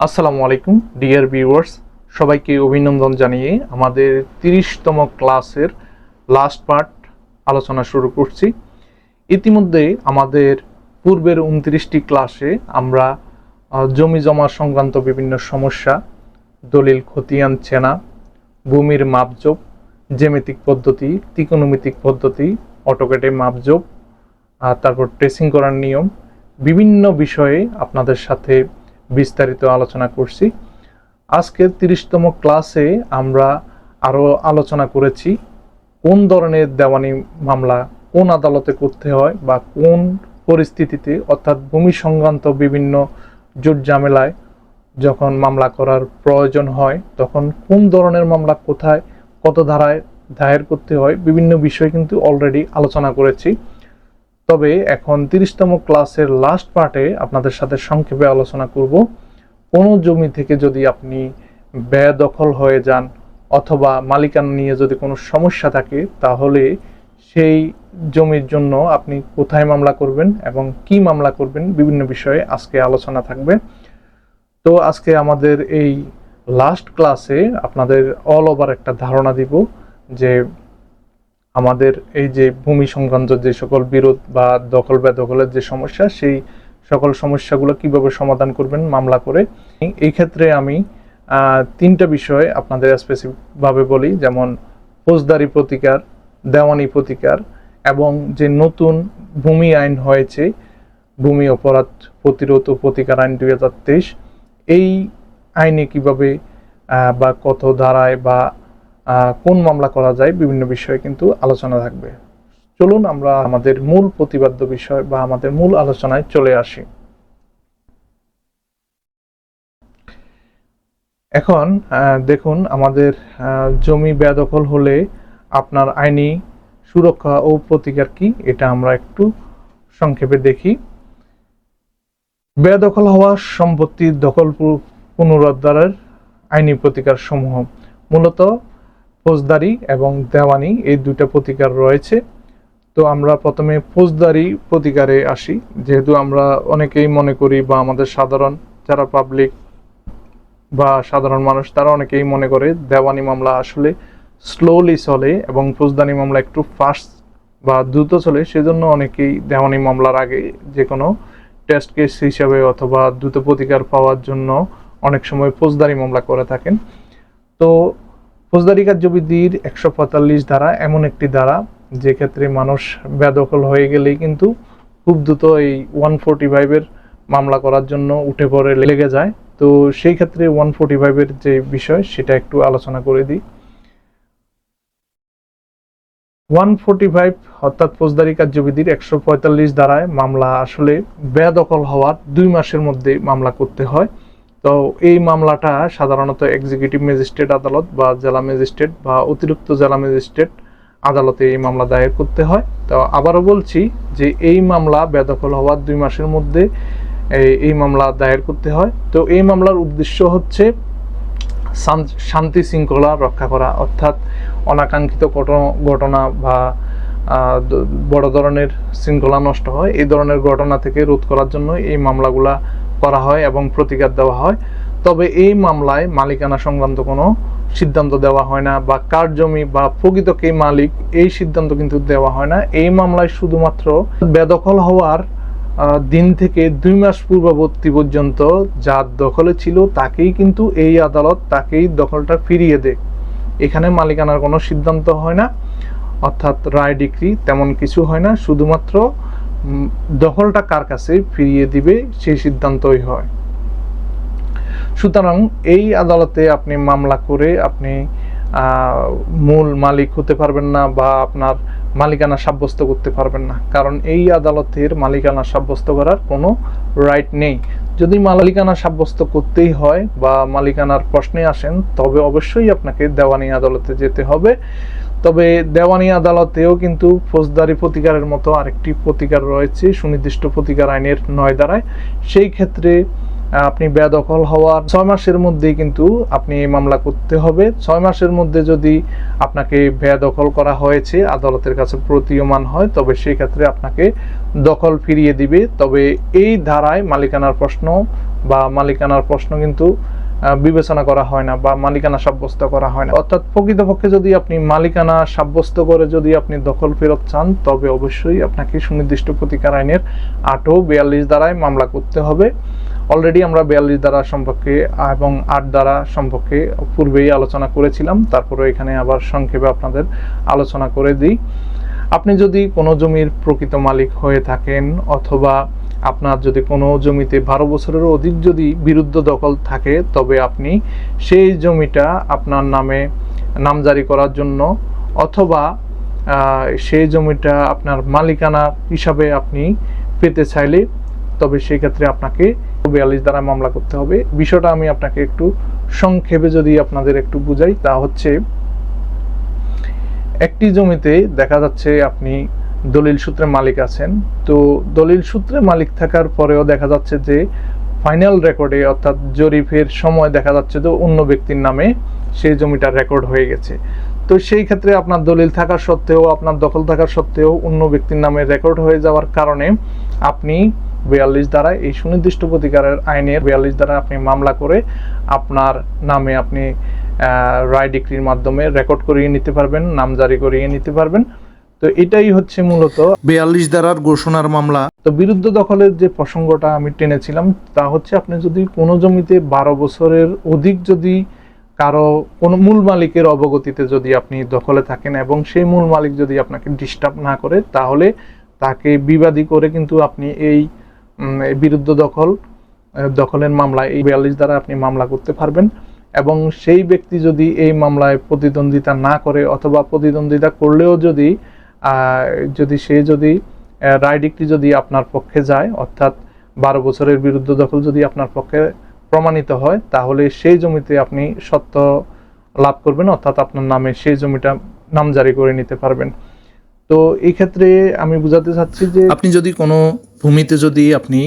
আসসালামু আলাইকুম, dear viewers. সবাইকে অভিনন্দন জানিয়ে আমাদের তিরিশতম ক্লাসের লাস্ট পার্ট আলোচনা শুরু করছি। ইতিমধ্যে আমাদের পূর্বের উনত্রিশটি ক্লাসে আমরা জমি জমা সংক্রান্ত বিভিন্ন সমস্যা, দলিল খতিয়ান চেনা, ভূমির মাপজোপ, জ্যামিতিক পদ্ধতি, ত্রিকোণমিতিক পদ্ধতি অটোকেটে মাপজোপ তারপর ট্রেসিং করার নিয়ম, বিভিন্ন বিষয়ে আপনাদের সাথে বিস্তারিত আলোচনা করছি। আজকের তিরিশতম ক্লাসে আমরা আরও আলোচনা করেছি, কোন ধরনের দেওয়ানি মামলা কোন আদালতে করতে হয় বা কোন পরিস্থিতিতে, অর্থাৎ ভূমি সংক্রান্ত বিভিন্ন জোট ঝামেলায় যখন মামলা করার প্রয়োজন হয়, তখন কোন ধরনের মামলা কোথায়, কত ধারায় দায়ের করতে হয়, বিভিন্ন বিষয় কিন্তু অলরেডি আলোচনা করেছি। তবে এখন তিরিশতম ক্লাসের লাস্ট পার্টে আপনাদের সাথে সংক্ষেপে আলোচনা করব। কোনো জমি থেকে যদি আপনি বেদখল হয়ে যান অথবা মালিকানা নিয়ে যদি কোনো সমস্যা থাকে, তাহলে সেই জমির জন্য আপনি কোথায় মামলা করবেন এবং কি মামলা করবেন বিভিন্ন বিষয়ে আজকে আলোচনা থাকবে। তো আজকে আমাদের এই লাস্ট ক্লাসে আপনাদের অল ওভার একটা ধারণা দিব যে আমাদের এই যে ভূমি সংক্রান্ত যে সকল বিরোধ বা দখল বেদখলের যে সমস্যা, সেই সকল সমস্যাগুলো কীভাবে সমাধান করবেন মামলা করে, এই ক্ষেত্রে আমি তিনটা বিষয় আপনাদের স্পেসিফিকভাবে বলি। যেমন ফৌজদারি প্রতিকার, দেওয়ানি প্রতিকার এবং যে নতুন ভূমি আইন হয়েছে, ভূমি অপরাধ প্রতিরোধ ও প্রতিকার আইন দুই হাজার তেইশ, এই আইনে কীভাবে বা কত ধারায় বা কোন মামলা করা যায় বিভিন্ন বিষয়ে কিন্তু আলোচনা থাকবে। চলুন আমরা আমাদের মূল প্রতিবাদ্য বিষয় বা আমাদের মূল আলোচনায় চলে আসি। এখন দেখুন, আমাদের জমি বেদখল হলে আপনার আইনি সুরক্ষা ও প্রতিকার কি? এটা আমরা একটু সংক্ষেপে দেখি। বেদখল হওয়া সম্পত্তির দখল পুনরুদ্ধারের আইনি প্রতিকার সমূহ মূলত ফৌজদারি এবং দেওয়ানি, এই দুইটা প্রতিকার রয়েছে। তো আমরা প্রথমে ফৌজদারি প্রতিকারে আসি। যেহেতু আমরা অনেকেই মনে করি বা আমাদের সাধারণ যারা পাবলিক বা সাধারণ মানুষ, তারা অনেকেই মনে করে দেওয়ানি মামলা আসলে স্লোলি চলে এবং ফৌজদারি মামলা একটু ফাস্ট বা দ্রুত চলে। সেজন্য অনেকেই দেওয়ানি মামলার আগে যে কোনো টেস্ট কেস হিসাবে অথবা দ্রুত প্রতিকার পাওয়ার জন্য অনেক সময় ফৌজদারি মামলা করে থাকেন। তো ফৌজদারি কার্যবিধির একশো পঁয়তাল্লিশ ধারা এমন একটি ধারা, যে ক্ষেত্রে মানুষ বেদখল হয়ে গেলেই কিন্তু খুব দ্রুত এই ওয়ান ফোরটি ফাইভের মামলা করার জন্য উঠে পড়ে লেগে যায়। তো সেই ক্ষেত্রে ওয়ান ফোরটি ফাইভের যে বিষয়, সেটা একটু আলোচনা করে দিই। ওয়ান ফোরটি ফাইভ অর্থাৎ ফৌজদারি কার্যবিধির একশো পঁয়তাল্লিশ ধারায় মামলা, আসলে বেদখল হওয়ার দুই মাসের মধ্যে মামলা করতে হয়। তো এই মামলাটা সাধারণত এক্সিকিউটিভ ম্যাজিস্ট্রেট আদালত বা জেলা ম্যাজিস্ট্রেট বা অতিরিক্ত জেলা ম্যাজিস্ট্রেট আদালতে এই মামলা দায়ের করতে হয়। তো আবারও বলছি যে এই মামলা বেদখল হওয়ার দুই মাসের মধ্যে এই- মামলা দায়ের করতে হয়। তো এই মামলার উদ্দেশ্য হচ্ছে শান্তি শৃঙ্খলা রক্ষা করা, অর্থাৎ অনাকাঙ্ক্ষিত ঘটনা- বা বড় ধরনের শৃঙ্খলা নষ্ট হয়। এই ধরনের ঘটনা থেকে রোধ করার জন্য এই মামলাগুলা করা হয় এবং প্রতিকার দেওয়া হয়। তবে এই মামলায় মালিকানা সংক্রান্ত কোনো সিদ্ধান্ত দেওয়া হয় না বা কার জমি বা প্রকৃত কে মালিক এই সিদ্ধান্ত কিন্তু দেওয়া হয় না। এই মামলায় শুধুমাত্র বেদখল হওয়ার দিন থেকে দুই মাস পূর্ববর্তী পর্যন্ত যার দখলে ছিল তাকেই কিন্তু এই আদালত তাকেই দখলটা ফিরিয়ে দেয়। এখানে মালিকানার কোনো সিদ্ধান্ত হয় না, অর্থাৎ রায় ডিগ্রি তেমন কিছু হয় না। শুধুমাত্র দখলটা কার কাছে ফিরিয়ে দিবে সেই সিদ্ধান্তই হয়। সুতরাং এই আদালতে আপনি মামলা করে আপনি মূল মালিক হতে পারবেন না বা আপনার মালিকানা সাব্যস্ত করতে পারবেন না। কারণ এই আদালতের মালিকানা সাব্যস্ত করার কোনো রাইট নেই। যদি মালিকানা সাব্যস্ত করতেই হয় বা মালিকানার প্রশ্নে আসেন, তবে অবশ্যই আপনাকে দেওয়ানি আদালতে যেতে হবে। তবে দেওয়ানি আদালতেও কিন্তু ফৌজদারি প্রতিকারের মতো আরেকটি প্রতিকার রয়েছে, সুনির্দিষ্ট প্রতিকার আইনের নয় দ্বারায় সেই ক্ষেত্রে আপনি বেদখল হওয়ার ছয় মাসের মধ্যেই কিন্তু আপনি এই মামলা করতে হবে। ছয় মাসের মধ্যে যদি আপনাকে বেদখল করা হয়েছে, আদালতের কাছে প্রতীয়মান হয়, তবে সেই ক্ষেত্রে আপনাকে দখল ফিরিয়ে দিবে। তবে এই ধারায় মালিকানার প্রশ্ন বা মালিকানার প্রশ্ন কিন্তু বিবেচনা করা হয় না বা মালিকানা সাব্যস্ত করা হয় না। অর্থাৎ প্রকৃতপক্ষে যদি আপনি মালিকানা সাব্যস্ত করে যদি আপনি দখল ফেরত চান, তবে অবশ্যই আপনাকে সুনির্দিষ্ট প্রতিকার আইনের আটও বিয়াল্লিশ দ্বারায় মামলা করতে হবে। অলরেডি আমরা বিয়াল্লিশ দ্বারা সম্পর্কে এবং আট দ্বারা সম্পর্কে পূর্বেই আলোচনা করেছিলাম। তারপরে এখানে আবার সংক্ষেপে আপনাদের আলোচনা করে দিই। আপনি যদি কোনো জমির প্রকৃত মালিক হয়ে থাকেন অথবা আপনার যদি কোনো জমিতে বারো বছরেরও অধিক যদি বিরুদ্ধ দখল থাকে, তবে আপনি সেই জমিটা আপনার নামে নামজারি করার জন্য অথবা সেই জমিটা আপনার মালিকানা হিসাবে আপনি পেতে চাইলে, তবে সেই ক্ষেত্রে আপনাকে বিয়াল্লিশ দ্বারা মামলা করতে হবে। বিষয়টা আমি আপনাকে একটু সংক্ষেপে যদি আপনাদের একটু বুঝাই, তা হচ্ছে, একটি জমিতে দেখা যাচ্ছে আপনি দলিল সূত্রে মালিক আছেন। তো দলিল সূত্রে মালিক থাকার পরেও দেখা যাচ্ছে যে ফাইনাল রেকর্ডে অর্থাৎ জরিপের সময় দেখা যাচ্ছে যে অন্য ব্যক্তির নামে সেই জমিটার রেকর্ড হয়ে গেছে। তো সেই ক্ষেত্রে আপনার দলিল থাকা সত্ত্বেও, আপনার দখল থাকা সত্ত্বেও অন্য ব্যক্তির নামে রেকর্ড হয়ে যাওয়ার কারণে আপনি বিয়াল্লিশ দ্বারা এই সুনির্দিষ্ট প্রতিকারের আইনের বিয়াল্লিশ দ্বারা আপনি মামলা করে আপনার নামে আপনি রায় ডিক্রির মাধ্যমে রেকর্ড করিয়ে নিতে পারবেন, নাম জারি করিয়ে নিতে পারবেন। তো এটাই হচ্ছে মূলত বিয়াল্লিশ ধারার ঘোষণার মামলা। তো বিরুদ্ধ দখলের যে প্রসঙ্গটা আমি টেনেছিলাম তা হচ্ছে আপনি যদি কোনো জমিতে বারো বছরের অধিক যদি কারও কোনো মূল মালিকের অবগতিতে যদি আপনি দখলে থাকেন এবং সেই মূল মালিক যদি আপনাকে ডিস্টার্ব না করে তাহলে তাকে বিবাদী করে কিন্তু আপনি এই বিরুদ্ধ দখল দখলের মামলায় এই বিয়াল্লিশ দ্বারা আপনি মামলা করতে পারবেন এবং সেই ব্যক্তি যদি এই মামলায় প্রতিদ্বন্দ্বিতা না করে অথবা প্রতিদ্বন্দ্বিতা করলেও যদি যদি সে যদি রায় ডিক্রি যদি আপনার পক্ষে যায়, অর্থাৎ বারো বছরের বিরুদ্ধ দখল যদি আপনার পক্ষে প্রমাণিত হয়, তাহলে সেই জমিতে আপনি সত্য লাভ করবেন, অর্থাৎ আপনার নামে সেই জমিটা নামজারি করে নিতে পারবেন। তো এই ক্ষেত্রে আমি বুঝাতে চাচ্ছি যে আপনি যদি কোনো ভূমিতে যদি আপনি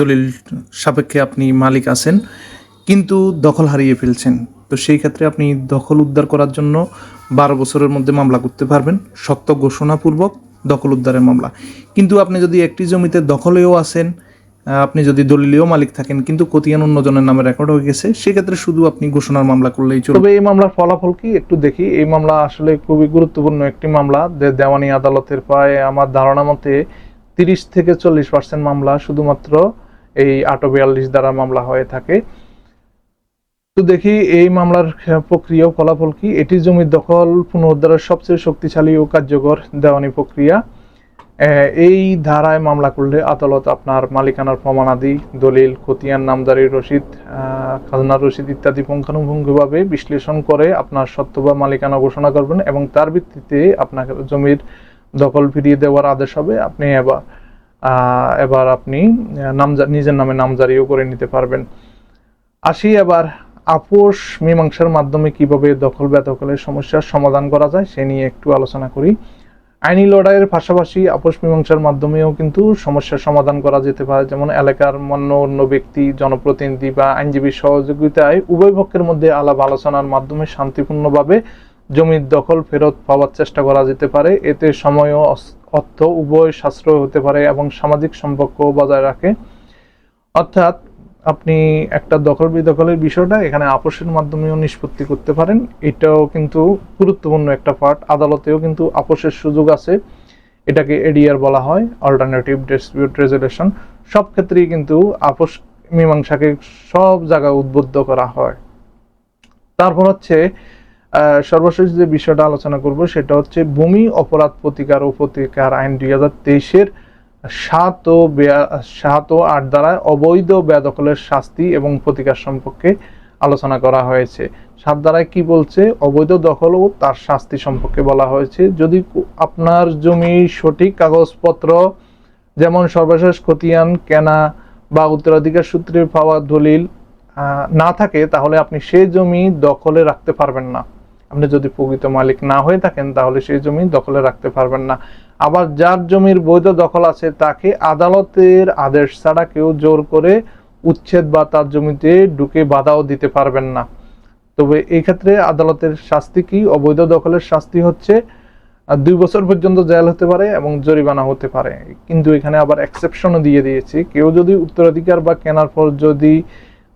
দলিল সাপেক্ষে আপনি মালিক আছেন, কিন্তু দখল হারিয়ে ফেলছেন তো সেই ক্ষেত্রে আপনি দখল উদ্ধার করার জন্য বারো বছরের মধ্যে মামলা করতে পারবেন। সত্য ঘোষণাপূর্বক দখল উদ্ধারের মামলা। কিন্তু আপনি যদি একটি জমিতে দখলেও আসেন আপনি যদি দলিলেও মালিক থাকেন, কিন্তু কতিয়ান অন্যজনের নামে রেকর্ড হয়ে গেছে, সেক্ষেত্রে শুধু আপনি ঘোষণার মামলা করলেই চলবে। তবে এই মামলার ফলাফল কি একটু দেখি। এই মামলা আসলে খুবই গুরুত্বপূর্ণ একটি মামলা। দেওয়ানি আদালতের প্রায় আমার ধারণা মতে তিরিশ থেকে চল্লিশ পার্সেন্ট মামলা শুধুমাত্র এই আটো বিয়াল্লিশ দ্বারা মামলা হয়ে থাকে। তো দেখি এই মামলার প্রক্রিয়া ফলাফল কি? এটি জমির দখল পুনরুদ্ধারের সবচেয়ে শক্তিশালী ও কার্যকর দেওয়ানি প্রক্রিয়া। এই ধারায় মামলা করলে আদালত আপনার মালিকানার প্রমাণাদি, দলিল, খতিয়ান নামজারির রসিদ খাজনার রসিদ ইত্যাদি পুঙ্খানুপুঙ্খভাবে বিশ্লেষণ করে আপনার সত্য বা মালিকানা ঘোষণা করবেন এবং তার ভিত্তিতে আপনাকে জমির দখল ফিরিয়ে দেওয়ার আদেশ হবে। আপনি এবার এবার আপনি নাম নিজের নামে নামজারিও করে নিতে পারবেন। আসি এবার আপোষ মীমাংসার মাধ্যমে কীভাবে দখল বেদখলের সমস্যার সমাধান করা যায়, সে নিয়ে একটু আলোচনা করি। আইনি লড়াইয়ের পাশাপাশি আপোষ মীমাংসার মাধ্যমেও কিন্তু সমস্যার সমাধান করা যেতে পারে। যেমন এলাকার মান্য অন্য ব্যক্তি, জনপ্রতিনিধি বা আইনজীবীর সহযোগিতায় উভয় পক্ষের মধ্যে আলাপ আলোচনার মাধ্যমে শান্তিপূর্ণভাবে জমির দখল ফেরত পাওয়ার চেষ্টা করা যেতে পারে। এতে সময় ও অর্থ উভয় সাশ্রয় হতে পারে এবং সামাজিক সম্পর্ক বজায় রাখে। অর্থাৎ আপনি একটা দখল বিদখলের বিষয়টা এখানে আপোষের মাধ্যমেও নিষ্পত্তি করতে পারেন। এটাও কিন্তু গুরুত্বপূর্ণ একটা পার্ট আদালতেও কিন্তু আপোষের সুযোগ আছে। এটাকে এডিআর বলা হয় অল্টারনেটিভ ডিসপিউট রেজলিউশন সব ক্ষেত্রেই কিন্তু আপোষ মীমাংসাকে সব জায়গায় উদ্বুদ্ধ করা হয়। তারপর হচ্ছে সর্বশেষ যে বিষয়টা আলোচনা করব, সেটা হচ্ছে ভূমি অপরাধ প্রতিকার ও প্রতিকার আইন দুই হাজার তেইশের সাত ও সাত ও আট দ্বারায় অবৈধ বেদখলের শাস্তি এবং প্রতিকার সম্পর্কে আলোচনা করা হয়েছে। সাত দ্বারায় কি বলছে? অবৈধ দখল ও তার শাস্তি সম্পর্কে বলা হয়েছে। যদি আপনার জমি সঠিক কাগজপত্র, যেমন সর্বশেষ খতিয়ান, কেনা বা উত্তরাধিকার সূত্রে পাওয়া দলিল না থাকে, তাহলে আপনি সেই জমি দখলে রাখতে পারবেন না। আপনি যদি প্রকৃত মালিক না হয়ে থাকেন, তাহলে সেই জমি দখলে রাখতে পারবেন না। আবার যার জমির বৈধ দখল আছে তাকে আদালতের আদেশ ছাড়া কেউ জোর করে উচ্ছেদ বা তার জমিতে ঢুকে বাধাও দিতে পারবেন না। তবে এই ক্ষেত্রে আদালতের শাস্তি কি? অবৈধ দখলের শাস্তি হচ্ছে দুই বছর পর্যন্ত জেল হতে পারে এবং জরিমানা হতে পারে। কিন্তু এখানে আবার এক্সেপশনও দিয়ে দিয়েছে। কেউ যদি উত্তরাধিকার বা কেনার পর যদি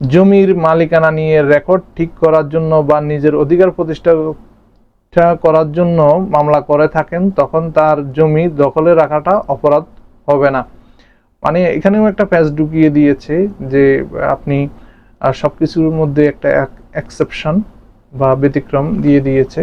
জমির মালিকানা নিয়ে রেকর্ড ঠিক করার জন্য বা নিজের অধিকার প্রতিষ্ঠা প্রতিষ্ঠা করার জন্য মামলা করে থাকেন তখন তার জমি দখলে রাখাটা অপরাধ হবে না। মানে এখানেও একটা প্যাচ ঢুকিয়ে দিয়েছে যে আপনি আহ, সবকিছুর মধ্যে একটা এক্সেপশন বা ব্যতিক্রম দিয়ে দিয়েছে।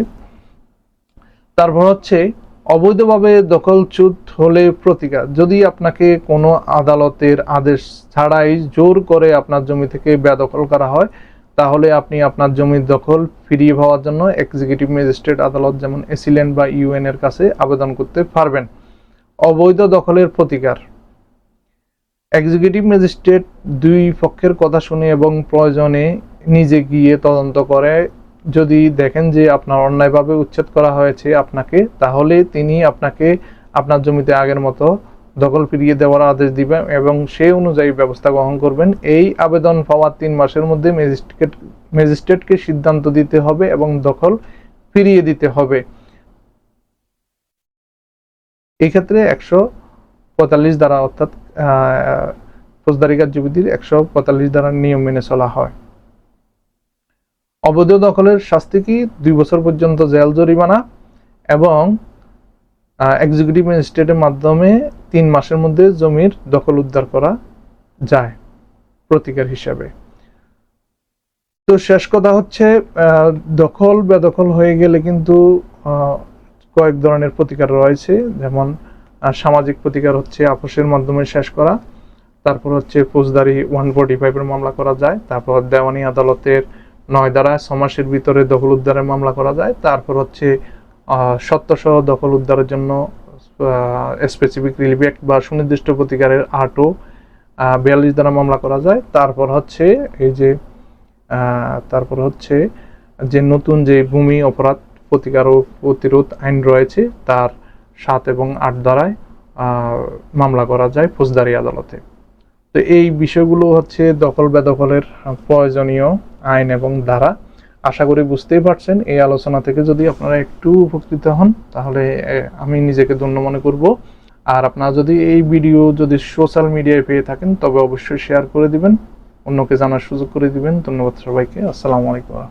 তারপর হচ্ছে অবৈধভাবে দখলচ্যুত হলে প্রতিকার। যদি আপনাকে কোনো আদালতের আদেশ ছাড়াই জোর করে আপনার জমি থেকে বেদখল করা হয় তাহলে আপনি আপনার জমির দখল ফিরিয়ে পাওয়ার জন্য এক্সিকিউটিভ ম্যাজিস্ট্রেট আদালত যেমন এসিলেন বা ইউএন এর কাছে আবেদন করতে পারবেন। অবৈধ দখলের প্রতিকার। এক্সিকিউটিভ ম্যাজিস্ট্রেট দুই পক্ষের কথা শুনে এবং প্রয়োজনে নিজে গিয়ে তদন্ত করে। যদি দেখেন যে আপনার অন্যায়ভাবে উচ্ছেদ করা হয়েছে আপনাকে, তাহলে তিনি আপনাকে আপনার জমিতে আগের মতো দখল ফিরিয়ে দেওয়ার আদেশ দিবেন এবং সেই অনুযায়ী ব্যবস্থা গ্রহণ করবেন। এই আবেদন পাওয়ার তিন মাসের মধ্যে ম্যাজিস্ট্রেট ম্যাজিস্ট্রেটকে সিদ্ধান্ত দিতে হবে এবং দখল ফিরিয়ে দিতে হবে। এই ক্ষেত্রে একশো পঁয়তাল্লিশ দ্বারা অর্থাৎ ফৌজদারি কার্যবিধির একশো পঁয়তাল্লিশ দ্বারা নিয়ম মেনে চলা হয়। অবৈধ দখলের শাস্তি কি? দুই বছর পর্যন্ত জেল জরিমানা এবং এক্সিকিউটিভ ম্যাজিস্ট্রেটের মাধ্যমে তিন মাসের মধ্যে জমির দখল উদ্ধার করা যায় প্রতিকার হিসাবে। তো শেষ কথা হচ্ছে দখল, বেদখল হয়ে গেলে কিন্তু কয়েক ধরনের প্রতিকার রয়েছে, যেমন সামাজিক প্রতিকার হচ্ছে আপোষের মাধ্যমে শেষ করা, তারপর হচ্ছে ফৌজদারি ওয়ান ফোর্টি ফাইভের মামলা করা যায়, তারপর দেওয়ানি আদালতের নয় দ্বারা ছ মাসের ভিতরে দখল উদ্ধারের মামলা করা যায়, তারপর হচ্ছে সত্যসহ দখল উদ্ধারের জন্য স্পেসিফিক রিলিফ অ্যাক্ট বা সুনির্দিষ্ট প্রতিকারের আটও বিয়াল্লিশ দ্বারা মামলা করা যায়। তারপর হচ্ছে এই যে তারপর হচ্ছে যে নতুন যে ভূমি অপরাধ প্রতিকার ও প্রতিরোধ আইন রয়েছে, তার সাত এবং আট দ্বারায় মামলা করা যায় ফৌজদারি আদালতে। তো এই বিষয়গুলো হচ্ছে দখল বেদখলের প্রয়োজনীয় আইন এবং ধারা। আশা করি বুঝতেই পারছেন, এই আলোচনা থেকে যদি আপনারা একটু উপকৃত হন, তাহলে আমি নিজেকে ধন্য মনে করব। আর আপনারা যদি এই ভিডিও যদি সোশ্যাল মিডিয়ায় পেয়ে থাকেন, তবে অবশ্যই শেয়ার করে দিবেন, অন্যকে জানার সুযোগ করে দিবেন। ধন্যবাদ সবাইকে। আসসালামু আলাইকুম